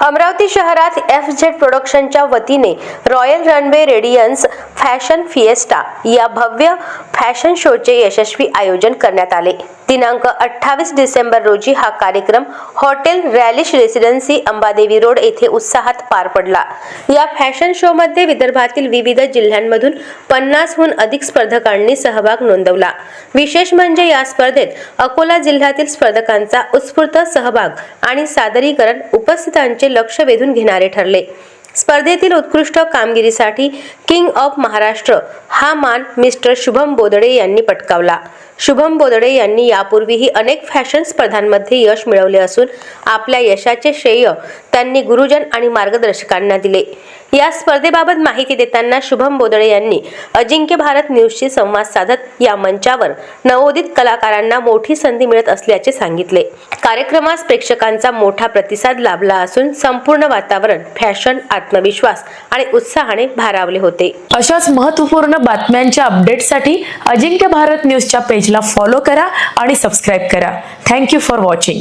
अमरावती शहरात F Z प्रोडक्शनच्या वतीने royal runway radiance fashion fiesta या भव्य फॅशन शोचे यशस्वी आयोजन करण्यात आले. दिनांक अठ्ठावीस डिसेंबर रोजी हा कार्यक्रम hotel relish residency Ambadevi road येथे उत्साहात पार पडला. या फॅशन शो मध्ये विदर्भातील विविध जिल्ह्यांमधून पन्नासहून अधिक स्पर्धकांनी सहभाग नोंदवला. विशेष म्हणजे या स्पर्धेत अकोला जिल्ह्यातील स्पर्धकांचा उत्स्फूर्त सहभाग आणि सादरीकरण उपस्थितांचे लक्ष वेधून घेणारे ठरले. स्पर्धेतील उत्कृष्ट कामगिरीसाठी किंग ऑफ महाराष्ट्र हा मान मिस्टर शुभम बोदडे यांनी पटकावला. शुभम बोदडे यांनी यापूर्वीही अनेक फॅशन स्पर्धांमध्ये यश मिळवले असून आपल्या यशाचे श्रेय त्यांनी गुरुजन आणि मार्गदर्शकांना दिले. या स्पर्धेबाबत माहिती देताना शुभम बोदळे यांनी अजिंक्य भारत न्यूजशी संवाद साधत या मंचावर नवोदित कलाकारांना मोठी संधी मिळत असल्याचे सांगितले. कार्यक्रमास प्रेक्षकांचा मोठा प्रतिसाद लाभला असून संपूर्ण वातावरण फॅशन आत्मविश्वास आणि उत्साहाने भारावले होते. अशाच महत्त्वपूर्ण बातम्यांच्या अपडेटसाठी अजिंक्य भारत न्यूजच्या पेजला फॉलो करा आणि सबस्क्राईब करा. Thank you for watching.